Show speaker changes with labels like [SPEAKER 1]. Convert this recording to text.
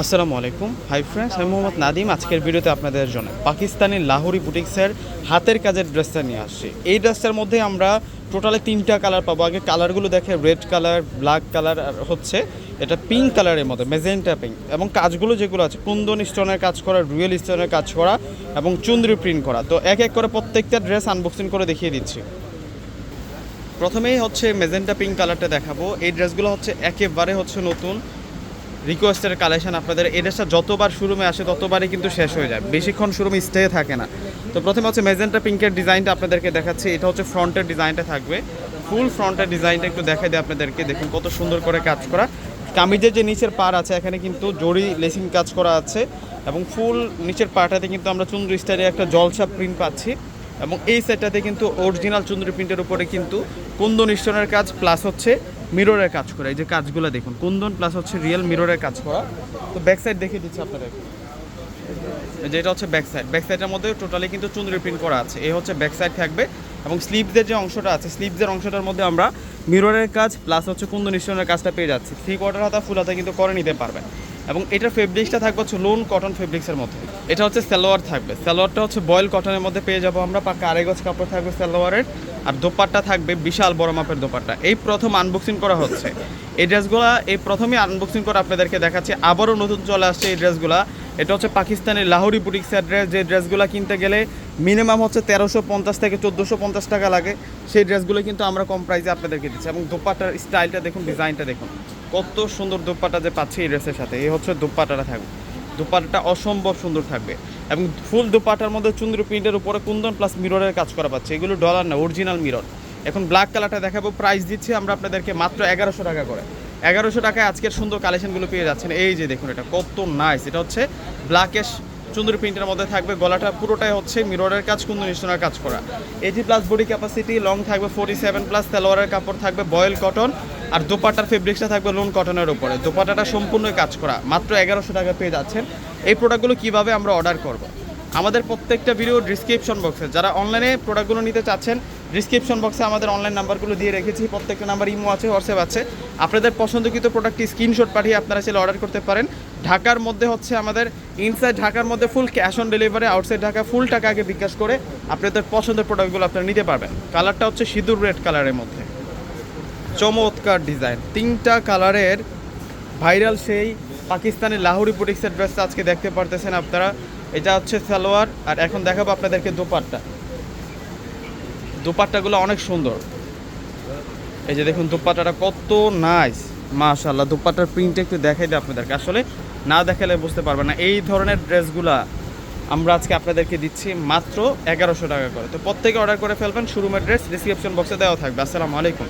[SPEAKER 1] আসসালামু আলাইকুম। Hi friends আমি মোহাম্মদ নাদিম। আজকের ভিডিওতে আপনাদের জন্য পাকিস্তানি লাহোরি বুটিক্সের হাতের কাজের ড্রেসটা নিয়ে আসছি। এই ড্রেসটার মধ্যে আমরা টোটালি তিনটা কালার পাবো। আগে কালারগুলো দেখে রেড কালার ব্ল্যাক কালার আর হচ্ছে এটা পিঙ্ক কালারের মধ্যে মেজেন্টা পিঙ্ক এবং কাজগুলো যেগুলো আছে, কুন্দন স্টোনের কাজ করা রুয়েল স্টোনের কাজ করা, এবং চুন্দ্রি প্রিন্ট করা। তো এক এক করে প্রত্যেকটা ড্রেস আনবক্সিং করে দেখিয়ে দিচ্ছি। প্রথমেই হচ্ছে মেজেন্টা পিঙ্ক কালারটা দেখাবো। এই ড্রেসগুলো হচ্ছে একেবারে হচ্ছে নতুন। রিকোয়েস্টের কালেকশন আপনাদের, এই ড্রেসটা যতবার শোরুমে আসে ততবারই কিন্তু শেষ হয়ে যায়। বেশিক্ষণ শোরুমে স্টে থাকে না। তো প্রথমে হচ্ছে মেজেন্টা পিঙ্কের ডিজাইনটা আপনাদেরকে দেখাচ্ছি। এটা হচ্ছে ফ্রন্টের ডিজাইনটা থাকবে। ফুল ফ্রন্টের ডিজাইনটা একটু দেখাই দিই আপনাদেরকে। দেখুন কত সুন্দর করে কাজ করা। কামিজের যে নিচের পার আছে, এখানে কিন্তু জড়ি লেসিং কাজ করা আছে। এবং ফুল নিচের পাটাতে কিন্তু আমরা চুন্দ্র স্টাইলে একটা জলসা প্রিন্ট পাচ্ছি। এবং এই সেটটাতে কিন্তু অরিজিনাল চুন্দ্রি প্রিন্টের উপরে কিন্তু কুন্দ স্টোনের কাজ প্লাস হচ্ছে মিররের কাজ করা, এই যে কাজগুলো দেখুন, কুন্দন প্লাস হচ্ছে রিয়েল মিররের কাজ করা। তো ব্যাক সাইড দেখিয়ে দিচ্ছি আপনাদের যেটা হচ্ছে ব্যাক সাইড ব্যাক সাইডের মধ্যে টোটালি কিন্তু চুন্দ্রি প্রিন্ট করা আছে। এই হচ্ছে ব্যাক সাইড থাকবে এবং স্লিভসের যে অংশটা আছে স্লিভসের অংশটার মধ্যে আমরা মিররের কাজ প্লাস হচ্ছে কুন্দন স্টোনের কাজটা পেয়ে যাচ্ছি। থ্রি কোয়ার্টার হাতা ফুল হাতা কিন্তু করে নিতে পারবেন। এবং এটার ফেব্রিক্সটা থাকবে হচ্ছে লোন কটন ফেব্রিক্সের মধ্যে। এটা হচ্ছে সালোয়ার থাকবে। সালোয়ারটা হচ্ছে বয়েল কটনের মধ্যে পেয়ে যাব আমরা। পাকা আড়াই গজ কাপড় থাকবে সালোয়ারের আর দোপাট্টা থাকবে বিশাল বড় মাপের দোপাট্টা। এই প্রথম আনবক্সিং করা হচ্ছে। এই ড্রেসগুলো এই প্রথমেই আনবক্সিং করে আপনাদেরকে দেখাচ্ছি। আবারও নতুন চলে আসছে এই ড্রেসগুলো এটা হচ্ছে পাকিস্তানের লাহোরি বুটিক্সের ড্রেস যে ড্রেসগুলো কিনতে গেলে মিনিমাম হচ্ছে তেরোশো পঞ্চাশ থেকে চোদ্দোশো পঞ্চাশ টাকা লাগে। সেই ড্রেসগুলো কিন্তু আমরা কম প্রাইসে আপনাদেরকে দিচ্ছি। এবং দোপাটার স্টাইলটা দেখুন ডিজাইনটা দেখুন। কত সুন্দর দোপাটা যে পাচ্ছি এই ড্রেসের সাথে। এই হচ্ছে দোপাটাটা থাকবে। দোপাটাটা অসম্ভব সুন্দর থাকবে। এবং ফুল দোপাটার মধ্যে চুন্দ্র প্রিন্টের উপরে কুন্দন প্লাস মিররের কাজ করা পাচ্ছে। এগুলো ডলার না অরিজিনাল মিরর এখন ব্ল্যাক কালারটা দেখাবো। প্রাইস দিচ্ছি আমরা আপনাদেরকে মাত্র এগারোশো টাকা করে। এগারোশো টাকায় আজকের সুন্দর কালেকশনগুলো পেয়ে যাচ্ছেন। এই যে দেখুন এটা, কত নাইস এটা হচ্ছে ব্ল্যাকেশ চুন্দর প্রিন্টের মধ্যে থাকবে। গলাটা পুরোটাই হচ্ছে মিররের কাজ কুন্দন স্টোনের কাজ করা। Eighty plus body capacity long থাকবে ফোর্টি সেভেন প্লাস তেলোয়ারের কাপড় থাকবে বয়েল কটন আর দোপাটার ফেব্রিক্সটা থাকবে লোন কটনের উপরে। দোপাটাটা সম্পূর্ণ কাজ করা। মাত্র এগারোশো টাকা পেয়ে যাচ্ছেন। এই প্রোডাক্টগুলো কীভাবে আমরা অর্ডার করব? আমাদের প্রত্যেকটা ভিডিও ডিসক্রিপশন বক্সে যারা অনলাইনে প্রোডাক্টগুলো নিতে চাচ্ছেন ডিসক্রিপশন বক্সে আমাদের অনলাইন নাম্বারগুলো দিয়ে রেখেছি, প্রত্যেকটা নাম্বার ইমো আছে হোয়াটসঅ্যাপ আছে। আপনাদের পছন্দকৃত প্রোডাক্টটি স্ক্রিনশট পাঠিয়ে আপনারা চাইলে অর্ডার করতে পারেন। ঢাকার মধ্যে হচ্ছে আমাদের ইনসাইড ঢাকার মধ্যে full cash on delivery outside Dhaka full টাকা আগে বিকাশ করে আপনাদের পছন্দের প্রোডাক্টগুলো আপনারা নিতে পারবেন। কালারটা হচ্ছে সিঁদুর রেড কালারের মধ্যে। চমৎকার ডিজাইন তিনটা কালারের ভাইরাল সেই পাকিস্তানের লাহোরি বুটিক্সের ড্রেসটা আজকে দেখতে পারতেছেন আপনারা। এটা হচ্ছে সালোয়ার, আর এখন দেখাবো আপনাদেরকে দোপাট্টা। দোপাট্টাগুলো অনেক সুন্দর। এই যে দেখুন, দোপাট্টাটা কত নাইস মাশাল্লাহ দোপাট্টার প্রিন্টটা একটু দেখাই দিই আপনাদেরকে। আসলে না দেখালে বুঝতে পারবেন না, এই ধরনের ড্রেসগুলা আমরা আজকে আপনাদেরকে দিচ্ছি মাত্র এগারোশো টাকা করে। তো প্রত্যেকে অর্ডার করে ফেলবেন শুরুমের ড্রেস ডিসক্রিপশন বক্সে দেওয়া থাকবে। আসসালামু আলাইকুম।